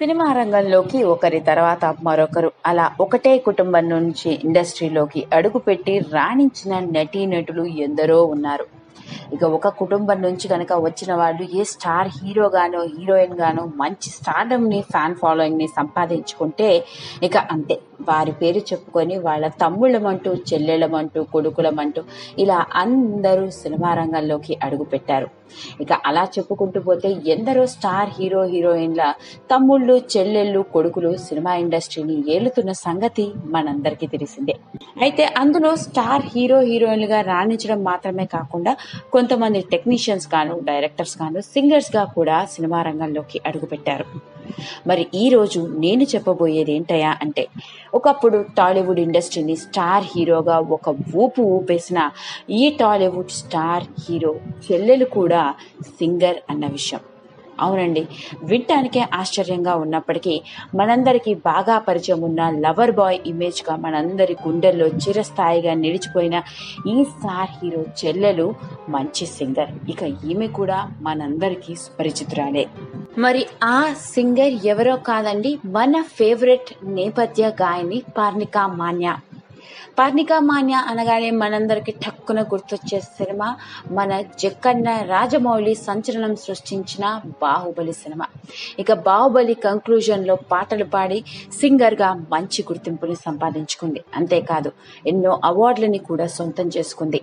Cinema రంగంలోకి ఒకరి తర్వాత మరొకరు. అలా ఒకటే కుటుంబం నుంచి ఇండస్ట్రీలోకి అడుగుపెట్టి రాణించిన నటీనటులు ఎందరో ఉన్నారు. ఇక ఒక కుటుంబం నుంచి కనుక వచ్చిన వాళ్ళు ఏ స్టార్ హీరో గానో హీరోయిన్ గానో మంచి స్టార్డమ్ని ఫ్యాన్ ఫాలోయింగ్ని సంపాదించుకుంటే ఇక అంతే. వారి పేరు చెప్పుకొని వాళ్ళ తమ్ముళ్ళమంటూ చెల్లెళ్ళమంటూ కొడుకులమంటూ ఇలా అందరూ సినిమా రంగంలోకి అడుగుపెట్టారు ఇక అలా చెప్పుకుంటూ పోతే ఎందరో స్టార్ హీరో హీరోయిన్ల తమ్ముళ్ళు చెల్లెళ్ళు కొడుకులు సినిమా ఇండస్ట్రీని ఏలుతున్న సంగతి మనందరికీ తెలిసిందే. అయితే అందులో స్టార్ హీరో హీరోయిన్లుగా రాణించడం మాత్రమే కాకుండా కొంతమంది టెక్నీషియన్స్ గాను డైరెక్టర్స్ గాను సింగర్స్గా కూడా సినిమా రంగంలోకి అడుగుపెట్టారు. మరి ఈ రోజు నేను చెప్పబోయేది ఏంటయ్యా అంటే ఒకప్పుడు టాలీవుడ్ ఇండస్ట్రీని స్టార్ హీరోగా ఒక ఊపు ఊపేసిన ఈ టాలీవుడ్ స్టార్ హీరో చెల్లెలు కూడా సింగర్ అన్న విషయం. అవునండి. వినటానికే ఆశ్చర్యంగా ఉన్నప్పటికీ మనందరికీ బాగా పరిచయం ఉన్న లవర్ బాయ్ ఇమేజ్గా మనందరి గుండెల్లో చిరస్థాయిగా నిలిచిపోయిన ఈ స్టార్ హీరో చెల్లెలు మంచి సింగర్. ఇక ఈమె కూడా మనందరికీ సుపరిచితురాలే. మరి ఆ సింగర్ ఎవరో కాదండి మన ఫేవరెట్ నేపథ్య గాయని పార్నికా మాన్యా. పార్నికామాన్య అనగానే మనందరికి టక్కున గుర్తొచ్చే సినిమా మన జక్కన్న రాజమౌళి సంచలనం సృష్టించిన బాహుబలి సినిమా. ఇక బాహుబలి కంక్లూజన్లో పాటలు పాడి సింగర్గా మంచి గుర్తింపుని సంపాదించుకుంది. అంతేకాదు ఎన్నో అవార్డులని కూడా సొంతం చేసుకుంది.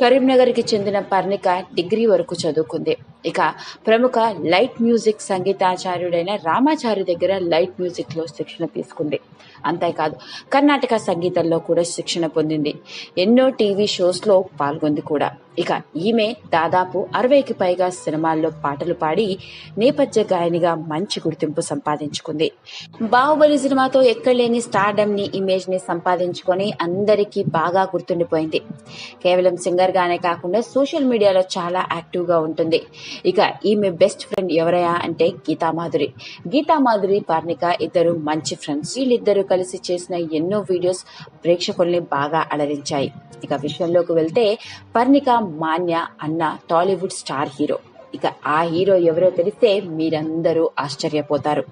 కరీంనగర్కి చెందిన పర్ణిక డిగ్రీ వరకు చదువుకుంది. ఇక ప్రముఖ లైట్ మ్యూజిక్ సంగీతాచార్యుడైన రామాచారి దగ్గర లైట్ మ్యూజిక్లో శిక్షణ తీసుకుంది. అంతేకాదు కర్ణాటక సంగీతంలో కూడా శిక్షణ పొందింది. ఎన్నో టీవీ షోస్లో పాల్గొంది కూడా. ఇక ఈమె దాదాపు అరవైకి పైగా సినిమాల్లో పాటలు పాడి నేపథ్య గాయనిగా మంచి గుర్తింపు సంపాదించుకుంది. బాహుబలి సినిమాతో ఎక్కడలేని స్టార్డమ్ని ఇమేజ్ని సంపాదించుకొని అందరికీ బాగా గుర్తుండిపోయింది. కేవలం సింగర్ గానే కాకుండా సోషల్ మీడియాలో చాలా యాక్టివ్గా ఉంటుంది. ఇక ఈమె బెస్ట్ ఫ్రెండ్ ఎవరయ్యా అంటే గీతామాధురి గీతామాధురి పార్నిక ఇద్దరు మంచి ఫ్రెండ్స్. వీళ్ళిద్దరూ కలిసి చేసిన ఎన్నో వీడియోస్ ప్రేక్షకుల్ని బాగా అలరించాయి. ఇక విషయంలోకి వెళ్తే పర్ణిక మాన్య అన్న టాలీవుడ్ స్టార్ హీరో. ఇక ఆ హీరో ఎవరో తెలిస్తే మీరందరూ ఆశ్చర్యపోతారు.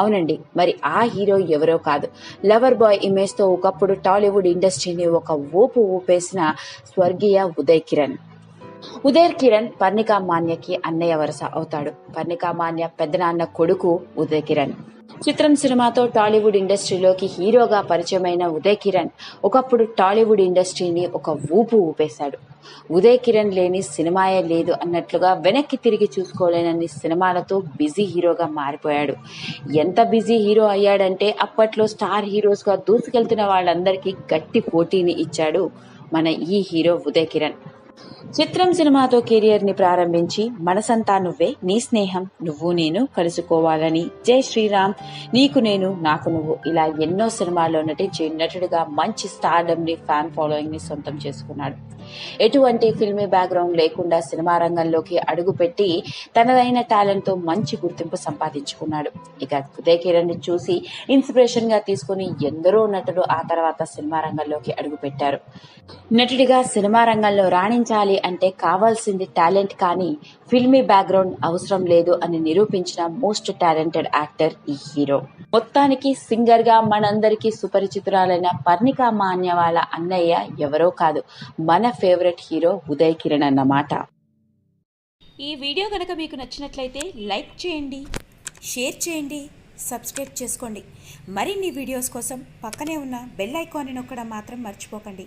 అవునండి మరి ఆ హీరో ఎవరో కాదు. లవర్ బాయ్ ఇమేజ్తో ఒకప్పుడు టాలీవుడ్ ఇండస్ట్రీని ఒక ఊపు ఊపేసిన స్వర్గీయ ఉదయ్ కిరణ్. ఉదయ్ కిరణ్ పర్ణికా మాన్యకి అన్నయ్య వరుస అవుతాడు. పర్ణికా మాన్య పెద్దనాన్న కొడుకు ఉదయ్ కిరణ్ చిత్రం సినిమాతో టాలీవుడ్ ఇండస్ట్రీలోకి హీరోగా పరిచయమైన ఉదయ్ కిరణ్ ఒకప్పుడు టాలీవుడ్ ఇండస్ట్రీని ఒక ఊపు ఊపేశాడు. ఉదయ్ కిరణ్ లేని సినిమాయే లేదు అన్నట్లుగా వెనక్కి తిరిగి చూసుకోలేనన్ని సినిమాలతో బిజీ హీరోగా మారిపోయాడు. ఎంత బిజీ హీరో అయ్యాడంటే అప్పట్లో స్టార్ హీరోస్గా దూసుకెళ్తున్న వాళ్ళందరికీ గట్టి పోటీని ఇచ్చాడు మన ఈ హీరో ఉదయ్ కిరణ్ చిత్రం సినిమాతో కెరియర్ని ప్రారంభించి మనసంతా నువ్వే నీ స్నేహం నువ్వు నేను కలుసుకోవాలని. జై శ్రీరామ్. నీకు నేను నాకు నువ్వు ఇలా ఎన్నో సినిమాల్లో నటించి నటుడిగా మంచి స్టార్డమ్ని ఫ్యాన్ ఫాలోయింగ్ని సొంతం చేసుకున్నాడు. ఎటువంటి ఫిల్మీ బ్యాక్గ్రౌండ్ లేకుండా సినిమా రంగంలోకి అడుగుపెట్టి తనదైన టాలెంట్తో మంచి గుర్తింపు సంపాదించుకున్నాడు. ఇక ఉదయ్ కిరణ్ చూసి ఇన్స్పిరేషన్గా తీసుకుని ఎందరో నటులు ఆ తర్వాత సినిమా రంగంలోకి అడుగుపెట్టారు. నటుడిగా సినిమా రంగంలో రాణించాలి అంటే కావాల్సింది టాలెంట్ కానీ ఫిల్మీ బ్యాక్గ్రౌండ్ అవసరం లేదు అని నిరూపించిన మోస్ట్ టాలెంటెడ్ యాక్టర్ ఈ హీరో. మొత్తానికి సింగర్గా మనందరికీ సుపరిచితురాలైన పర్ణికా మాన్య వాళ్ళ అన్నయ్య ఎవరో కాదు మన ఫేవరెట్ హీరో ఉదయ్ కిరణ్ అన్నమాట. ఈ వీడియో కనుక మీకు నచ్చినట్లయితే లైక్ చేయండి షేర్ చేయండి సబ్స్క్రైబ్ చేసుకోండి. మరిన్ని వీడియోస్ కోసం పక్కనే ఉన్న బెల్ ఐకాన్ని నొక్కడం మాత్రం మర్చిపోకండి.